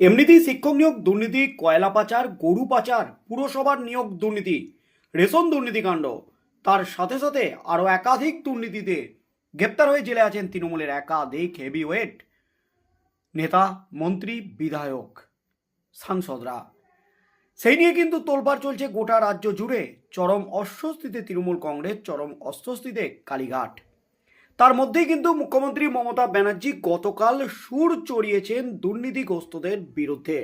এমনিতেই শিক্ষক নিয়োগ, দুর্নীতি, কয়লা পাচার, গরু পাচার, পুরসভার নিয়োগ, দুর্নীতি, রেশন দুর্নীতিকাণ্ড তার সাথে সাথে আরও একাধিক দুর্নীতিতে গ্রেপ্তার হয়ে জেলে আছেন তৃণমূলের একাধিক হেভিওয়েট নেতা, মন্ত্রী, বিধায়ক, সাংসদরা। সেই নিয়ে কিন্তু তোলপাড় চলছে গোটা রাজ্য জুড়ে চরম অস্বস্তিতে তৃণমূল কংগ্রেস, চরম অস্বস্তিতে কালীঘাট। তার মধ্যেই কিন্তু মুখ্যমন্ত্রী মমতা ব্যানার্জি গতকাল সুর চড়িয়েছেন দুর্নীতিগ্রস্তদের বিরুদ্ধে।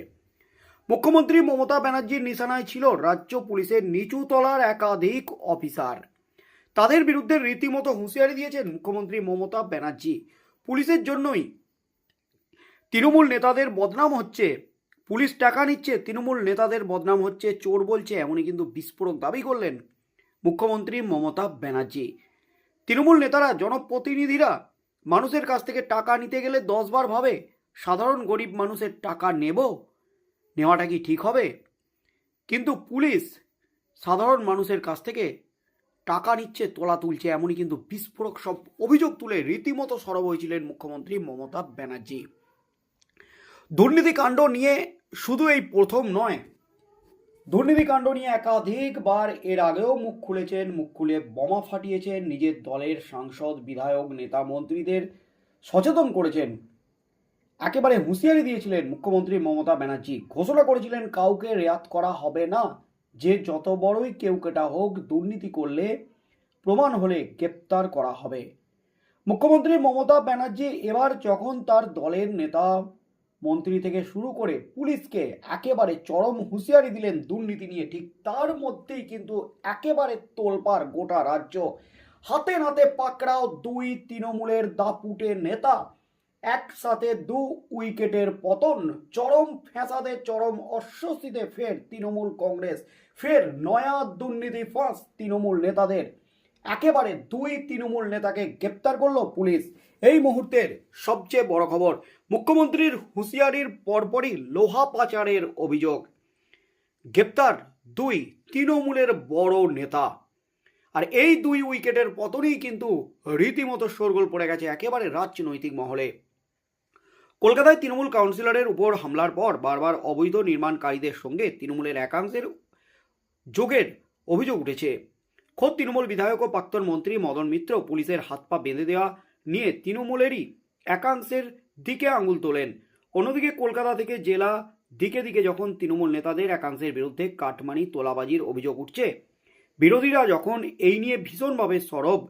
মুখ্যমন্ত্রী মমতা ব্যানার্জির নিশানায় ছিল রাজ্য পুলিশের নিচু তলার একাধিক অফিসার। তাদের বিরুদ্ধে রীতিমতো হুঁশিয়ারি দিয়েছেন মুখ্যমন্ত্রী মমতা ব্যানার্জি। পুলিশের জন্যই তৃণমূল নেতাদের বদনাম হচ্ছে, পুলিশ টাকা নিচ্ছে, তৃণমূল নেতাদের বদনাম হচ্ছে, চোর বলছে, এমনই কিন্তু বিস্ফোরক দাবি করলেন মুখ্যমন্ত্রী মমতা ব্যানার্জি। তৃণমূল নেতারা, জনপ্রতিনিধিরা মানুষের কাছ থেকে টাকা নিতে গেলে দশবার ভাবে, সাধারণ গরিব মানুষের টাকা নেব, নেওয়াটা কি ঠিক হবে? কিন্তু পুলিশ সাধারণ মানুষের কাছ থেকে টাকা নিচ্ছে, তোলা তুলছে, এমনই কিন্তু বিস্ফোরক সব অভিযোগ তুলে রীতিমতো সরব হয়েছিলেন মুখ্যমন্ত্রী মমতা ব্যানার্জি। দুর্নীতিকাণ্ড নিয়ে শুধু এই প্রথম নয় দুর্নীতিকাণ্ড নিয়ে একাধিকবার এর আগেও মুখ খুলেছেন, মুখ খুলে বোমা ফাটিয়েছেন, নিজের দলের সাংসদ, বিধায়ক, নেতা মন্ত্রীদের সচেতন করেছেন। একেবারে হুঁশিয়ারি দিয়েছিলেন মুখ্যমন্ত্রী মমতা ব্যানার্জি। ঘোষণা করেছিলেন, কাউকে রেয়াত করা হবে না। যে যত বড়ই কেউ কেটা হোক, দুর্নীতি করলে প্রমাণ হলে গ্রেপ্তার করা হবে। মুখ্যমন্ত্রী মমতা ব্যানার্জি এবার যখন তার দলের নেতা মন্ত্রী থেকে শুরু করে পুলিশকে একেবারে চরম হুঁশিয়ারি দিলেন দুর্নীতি নিয়ে। ঠিক তার মধ্যেই কিন্তু একেবারে তোলপাড় গোটা রাজ্য। হাতে নাতে পাকড়াও দুই তৃণমূলের দাপুটে নেতা। একসাথে দু উইকেটের পতন। চরম ফ্যাসাদে, চরম অস্বস্তিতে ফের তৃণমূল কংগ্রেস। ফের নয়া দুর্নীতি ফাঁস তৃণমূল নেতাদের। একেবারে দুই তৃণমূল নেতাকে গ্রেপ্তার করল পুলিশ। এই মুহূর্তের সবচেয়ে বড় খবর মুখ্যমন্ত্রীর হুঁশিয়ারির পরপরই লোহা পাচারের অভিযোগ। গ্রেপ্তার দুই তৃণমূলের বড় নেতা। আর এই দুই উইকেটের পতনেই কিন্তু রীতিমতো শোরগোল পড়ে গেছে একেবারে রাজনৈতিক মহলে। কলকাতায় তৃণমূল কাউন্সিলরের উপর হামলার পর বারবার অবৈধ নির্মাণকারীদের সঙ্গে তৃণমূলের একাংশের যোগের অভিযোগ উঠেছে। খোদ তৃণমূল বিধায়ক ও প্রাক্তন মন্ত্রী মদন মিত্র পুলিশের হাত পা বেঁধে দেওয়া নিয়ে তৃণমূলেরই একাংশের দিকে আঙুল তোলেন। অন্যদিকে কলকাতা থেকে জেলা দিকে দিকে যখন তৃণমূল নেতাদের একাংশের বিরুদ্ধে কাটমানি তোলাবাজির অভিযোগ উঠছে, বিরোধীরা যখন এই নিয়ে ভীষণভাবে সরব,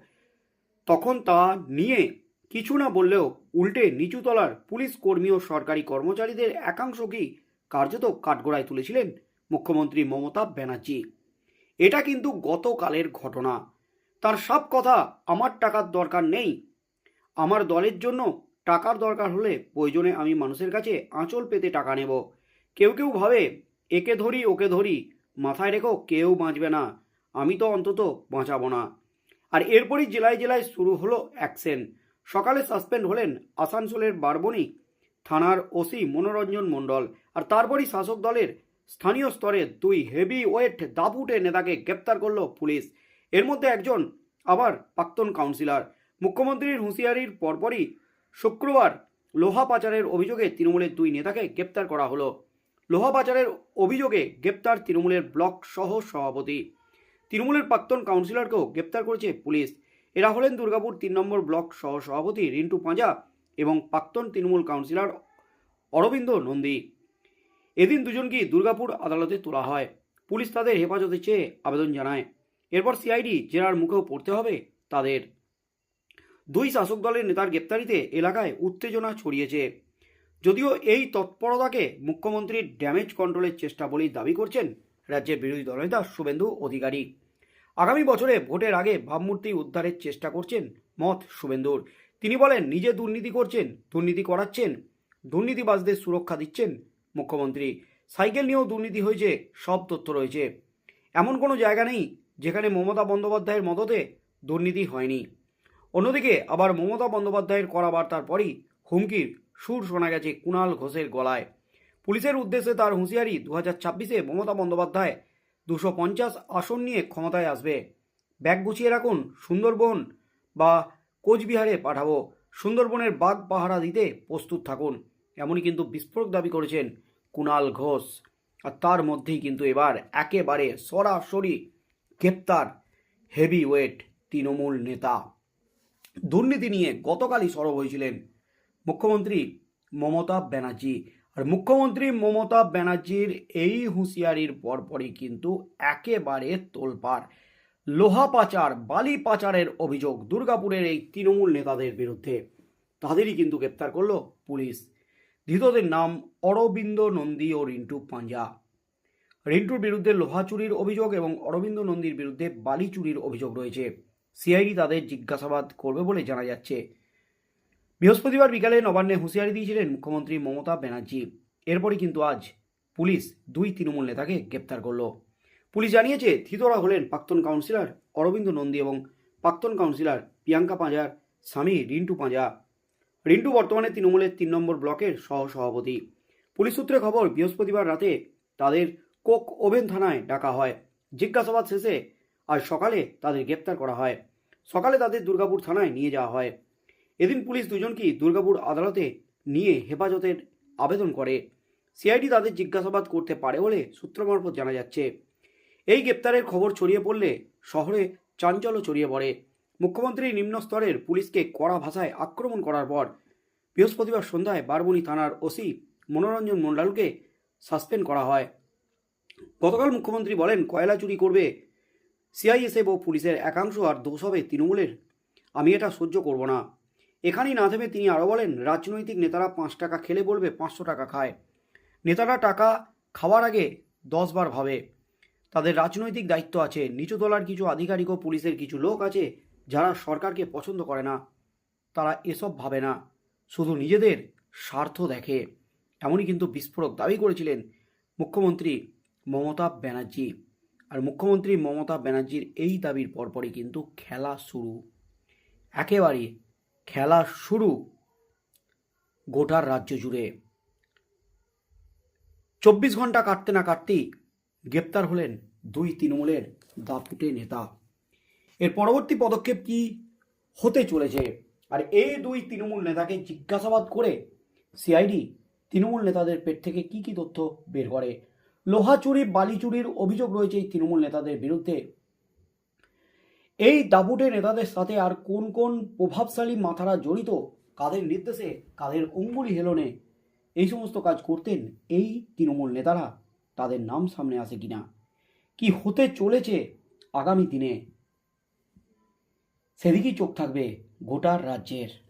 তখন তা নিয়ে কিছু না বললেও উল্টে নিচুতলার পুলিশ কর্মী ও সরকারি কর্মচারীদের একাংশকেই কার্যত কাঠগড়ায় তুলেছিলেন মুখ্যমন্ত্রী মমতা ব্যানার্জি। এটা কিন্তু গতকালের ঘটনা। তার সব কথা আমার টাকার দরকার নেই। আমার দলের জন্য টাকার দরকার হলে প্রয়োজনে আমি মানুষের কাছে আঁচল পেতে টাকা নেব। কেউ কেউ ভাবে, একে ধরি, ওকে ধরি। মাথায় রেখো, কেউ বাঁচবে না। আমি তো অন্তত বাঁচাবো না। আর এরপরই জেলায় জেলায় শুরু হলো অ্যাকশন। সকালে সাসপেন্ড হলেন আসানসোলের বারবণী থানার ওসি মনোরঞ্জন মণ্ডল। আর তারপরই শাসক দলের স্থানীয় স্তরে দুই হেভি ওয়েট দাপুটে নেতাকে গ্রেপ্তার করল পুলিশ। এর মধ্যে একজন আবার প্রাক্তন কাউন্সিলর। মুখ্যমন্ত্রীর হুঁশিয়ারির পরপরই শুক্রবার লোহা পাচারের অভিযোগে তৃণমূলের দুই নেতাকে গ্রেপ্তার করা হলো। লোহা পাচারের অভিযোগে গ্রেপ্তার তৃণমূলের ব্লক সহ সভাপতি। তৃণমূলের প্রাক্তন কাউন্সিলরকেও গ্রেপ্তার করেছে পুলিশ। এরা হলেন দুর্গাপুর তিন নম্বর ব্লক সহ সভাপতি রিন্টু পাঁজা এবং প্রাক্তন তৃণমূল কাউন্সিলর অরবিন্দ নন্দী। এদিন দুজনকেই দুর্গাপুর আদালতে তোলা হয়। পুলিশ তাদের হেফাজতে চেয়ে আবেদন জানায়। এরপর সিআইডি জেরার মুখেও পড়তে হবে তাদের। দুই শাসক দলের নেতার গ্রেপ্তারিতে এলাকায় উত্তেজনা ছড়িয়েছে। যদিও এই তৎপরতাকে মুখ্যমন্ত্রীর ড্যামেজ কন্ট্রোলের চেষ্টা বলেই দাবি করছেন রাজ্যের বিরোধী দলনেতা শুভেন্দু অধিকারী। আগামী বছরে ভোটের আগে ভাবমূর্তি উদ্ধারের চেষ্টা করছেন মত শুভেন্দুর। তিনি বলেন, নিজে দুর্নীতি করছেন, দুর্নীতি করাচ্ছেন, দুর্নীতিবাজদের সুরক্ষা দিচ্ছেন মুখ্যমন্ত্রী। সাইকেল নিয়েও দুর্নীতি হয়েছে, সব তথ্য রয়েছে। এমন কোনো জায়গা নেই যেখানে মমতা বন্দ্যোপাধ্যায়ের মদতে দুর্নীতি হয়নি। অন্যদিকে আবার মমতা বন্দ্যোপাধ্যায়ের করা বার্তার পরই হুমকির সুর শোনা গেছে কুণাল ঘোষের গলায়। পুলিশের উদ্দেশ্যে তার হুঁশিয়ারি দু হাজার ছাব্বিশে মমতা বন্দ্যোপাধ্যায় দুশো পঞ্চাশ আসন নিয়ে ক্ষমতায় আসবে। ব্যাগ গুছিয়ে রাখুন, সুন্দরবন বা কোচবিহারে পাঠাবো। সুন্দরবনের বাঘ পাহারা দিতে প্রস্তুত থাকুন। এমনই কিন্তু বিস্ফোরক দাবি করেছেন কুণাল ঘোষ। আর তার মধ্যেই কিন্তু এবার একেবারে সরাসরি গ্রেপ্তার হেভি ওয়েট তৃণমূল নেতা। দুর্নীতি নিয়ে গতকালই সরব হয়েছিলেন মুখ্যমন্ত্রী মমতা ব্যানার্জি। আর মুখ্যমন্ত্রী মমতা ব্যানার্জির এই হুঁশিয়ারির পরপরই কিন্তু একেবারে তোলপাড়। লোহা পাচার, বালি পাচারের অভিযোগ দুর্গাপুরের এই তৃণমূল নেতাদের বিরুদ্ধে। তাদেরই কিন্তু গ্রেপ্তার করল পুলিশ। ধৃতদের নাম অরবিন্দ নন্দী ও রিন্টু পাঞ্জা। রিন্টুর বিরুদ্ধে লোহা চুরির অভিযোগ এবং অরবিন্দ নন্দীর বিরুদ্ধে বালি চুরির অভিযোগ রয়েছে। সিআইডি তাদের জিজ্ঞাসাবাদ করবে বলে জানা যাচ্ছে। বৃহস্পতিবার বিকালে নবান্নে হুঁশিয়ারি দিয়েছিলেন মুখ্যমন্ত্রী মমতা ব্যানার্জি। এরপরই কিন্তু আজ পুলিশ দুই তৃণমূল নেতাকে গ্রেপ্তার করল। পুলিশ জানিয়েছে থিতরা হলেন প্রাক্তন কাউন্সিলর অরবিন্দ নন্দী এবং প্রাক্তন কাউন্সিলর প্রিয়াঙ্কা পাঁজার স্বামী রিন্টু পাঁজা। রিন্টু বর্তমানে তৃণমূলের তিন নম্বর ব্লকের সহ সভাপতি পুলিশ সূত্রে খবর, বৃহস্পতিবার রাতে তাদের কোক ওভেন থানায় ডাকা হয়। জিজ্ঞাসাবাদ শেষে আজ সকালে তাদের গ্রেপ্তার করা হয়। সকালে তাদের দুর্গাপুর থানায় নিয়ে যাওয়া হয়। এদিন পুলিশ দুজনকেই দুর্গাপুর আদালতে নিয়ে হেফাজতের আবেদন করে। সিআইডি তাদের জিজ্ঞাসাবাদ করতে পারে বলে সূত্র মারফত জানা যাচ্ছে। এই গ্রেপ্তারের খবর ছড়িয়ে পড়লে শহরে চাঞ্চল্য ছড়িয়ে পড়ে। মুখ্যমন্ত্রী নিম্ন স্তরের পুলিশকে কড়া ভাষায় আক্রমণ করার পর বৃহস্পতিবার সন্ধ্যায় বারবনি থানার ওসি মনোরঞ্জন মণ্ডলকে সাসপেন্ড করা হয়। গতকাল মুখ্যমন্ত্রী বলেন, কয়লা চুরি করবে সিআইএসএফ ও পুলিশের একাংশ আর দোষ হবে তৃণমূলের। আমি এটা সহ্য করব না। এখানেই না থেমে তিনি আরও বলেন, রাজনৈতিক নেতারা পাঁচ টাকা খেলে বলবে, পাঁচশো টাকা খায়। নেতারা টাকা খাওয়ার আগে দশবার ভাবে। তাদের রাজনৈতিক দায়িত্ব আছে, নিচু তলার কিছু আধিকারিক ও পুলিশের কিছু লোক আছে যারা সরকারকে পছন্দ করে না। তারা এসব ভাবে না। শুধু নিজেদের স্বার্থ দেখে। এমনই কিন্তু বিস্ফোরক দাবি করেছিলেন মুখ্যমন্ত্রী মমতা ব্যানার্জি। আর মুখ্যমন্ত্রী মমতা ব্যানার্জির এই দাবির পরপরই কিন্তু খেলা শুরু। একেবারে খেলা শুরু গোটার রাজ্য জুড়ে। চব্বিশ ঘণ্টা কাটতে না কাটতেই গ্রেপ্তার হলেন দুই তৃণমূলের দাপুটে নেতা। এর পরবর্তী পদক্ষেপ কি হতে চলেছে? আর এই দুই তৃণমূল নেতাকে জিজ্ঞাসাবাদ করে সিআইডি তৃণমূল নেতাদের পেট থেকে কি কি তথ্য বের করে? লোহা চুরি বালি চুরির অভিযোগ রয়েছে এই তৃণমূল নেতাদের বিরুদ্ধে। এই দাপুটে নেতাদের সাথে আর কোন কোন প্রভাবশালী মাথারা জড়িত, কাদের নির্দেশে, কাদের অঙ্গুলি হেলনে এই সমস্ত কাজ করতেন এই তৃণমূল নেতারা, তাদের নাম সামনে আসে কিনা? কি হতে চলেছে আগামী দিনে? সেদিকেই চোখ থাকবে গোটার রাজ্যের।